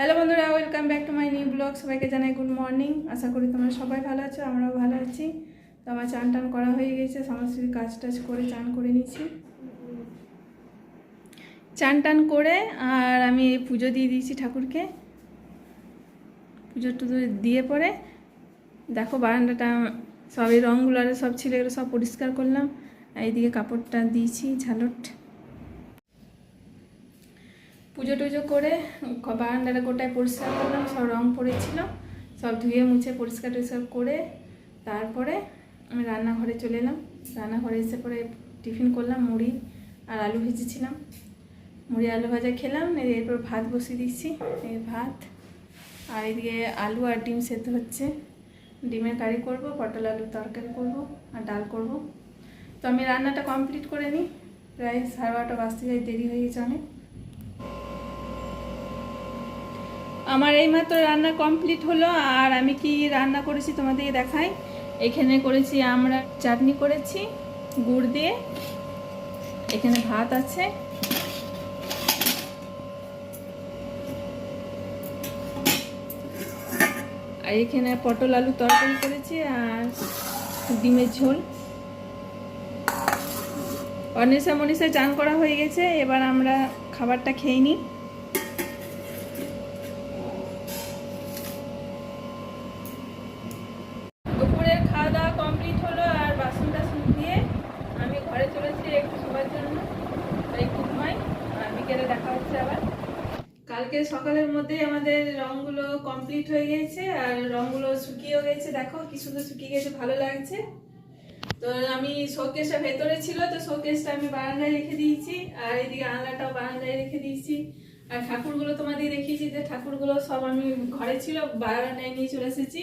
Hello বন্ধুরা welcome back to my new blog সবাইকে জানাই গুড মর্নিং আশা করি তোমরা সবাই ভালো আছো, আমরাও ভালো আছি। তো আমার চান টান করা হয়ে গেছে সমস্ত কাজ টাজ করে চান করে নিয়েছি চান টান করে আর আমি এই পুজো দিয়ে দিয়েছি ঠাকুরকে। পুজো টুজো দিয়ে পরে দেখো বারান্দাটা সব এই রঙগুলো সব ছিল, এগুলো সব পরিষ্কার করলাম। এইদিকে কাপড়টা দিয়েছি, ঝালট। পুজো টুজো করে বারান্দাটা গোটায় পরিষ্কার করলাম, সব রং পড়েছিল, সব ধুয়ে মুছে পরিষ্কার টরিষ্কার করে তারপরে আমি রান্নাঘরে চলে এলাম। রান্নাঘরে এসে পরে টিফিন করলাম, মুড়ি আর আলু ভেজেছিলাম। মুড়ি আলু ভাজা খেলাম এরপর ভাত বসিয়ে দিচ্ছি এই ভাত। আর এদিকে আলু আর ডিম সেদ্ধ হচ্ছে। ডিমের কারি করব, পটল আলুর তরকারি করব আর ডাল করব। তো আমি রান্নাটা কমপ্লিট করে নিই, প্রায় সাড়ে বারোটা বাজতে যাই দেরি হয়ে গেছে অনেক। আমার এইমাত্র রান্না কমপ্লিট হলো, আর আমি কি রান্না করেছি তোমাদেরকে দেখাই। এখানে করেছি আমরা চাটনি করেছি, গুড় দিয়ে। এখানে ভাত আছে। আর এখানে পটল আলু তরকারি করেছি আর ডিমের ঝোল। অনিশা মনীষা চান করা হয়ে গেছে, এবার আমরা খাবারটা খেয়ে নিই দুপুরের খাওয়া দাওয়া কমপ্লিট হলো আর বাসন টাসন দিয়ে আমি ঘরে চলেছি একটু সবার জন্য তাই ঘুমাই আর বিকেলে দেখা হচ্ছে আবার। কালকে সকালের মধ্যেই আমাদের রংগুলো কমপ্লিট হয়ে গেছে আর রংগুলো শুকিয়েও গেছে। দেখো কি সুন্দর শুকিয়ে গেছে, ভালো লাগছে। তো আমি শোকেসটা ভেতরে ছিল, তো শোকেসটা আমি বারান্দায় রেখে দিয়েছি আর এদিকে আনলাটাও বারান্দায় রেখে দিয়েছি। আর ঠাকুরগুলো তোমাদের দেখিয়েছি যে ঠাকুরগুলো সব আমি ঘরে ছিল, বারান্দায় নিয়ে চলে এসেছি।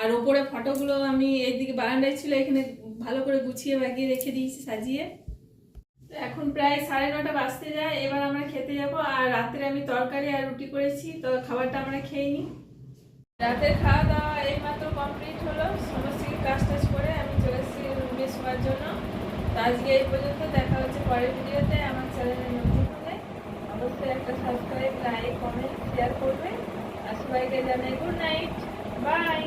আর ওপরে ফটোগুলো আমি এইদিকে বারান্দায় ছিল, এখানে ভালো করে গুছিয়ে বাগিয়ে রেখে দিয়েছি, সাজিয়ে। এখন প্রায় সাড়ে নটা বাজতে যায়, এবার আমরা খেতে যাব। আর রাত্রে আমি তরকারি আর রুটি করেছি, তো খাবারটা আমরা খেয়ে নিই। রাতের খাওয়া দাওয়া এই মাত্র কমপ্লিট হলো। সমস্ত কাজ টাজ করে আমি চলে এসেছি রুমে শোয়ার জন্য। তো আজকে এই পর্যন্ত, দেখা হচ্ছে পরের ভিডিওতে। আমার চ্যানেলের নতুন হলে অবশ্যই একটা সাবস্ক্রাইব লাইক কমেন্ট শেয়ার করবে। আর সবাইকে জানাই গুড নাইট বাই